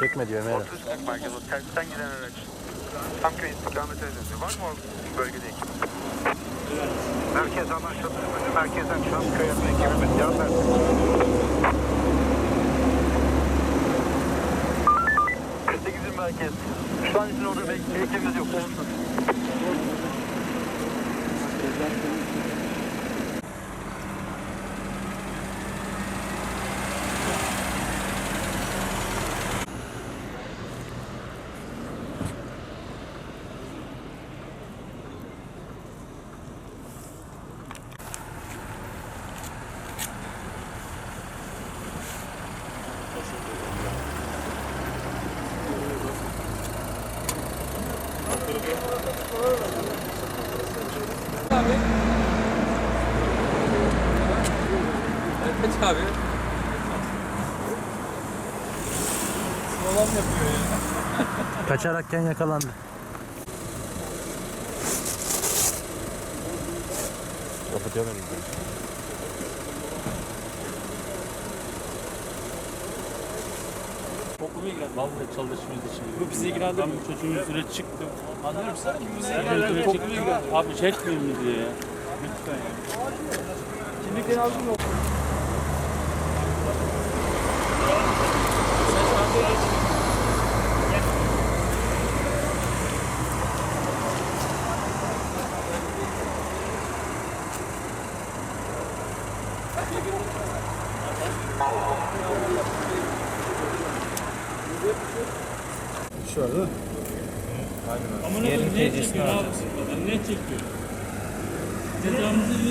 Çekme diyor Emre. Otuz merkez Terkten giden araç. Tam köy istikametine dönüyor. Var mı o bölgede ekip? Merkez anlaşıldı. Merkezden şu an köy yakın ekibimiz. Cevap versin. 48 merkez. Şu an için orada ekibimiz yok. Olsun. Kaç abi? Slalom yapıyor ya. Kaçarakken yakalandı. Kapatıyorum. Topluma ilgilen. Vallahi çalışmıyoruz için. Bu bizi ilgilendirmiyor. Ben çocuğun yüzüne çıktım. Anlıyor musun? Bizi ilgilendirmiyor. Topluma ilgilendirmiyor. Abi çekmeyin mi diye ya. Lütfen ya. Kimlikleri aldın mı? Ama ne, ne çekiyor abi? Ne çekiyor? Cezamızı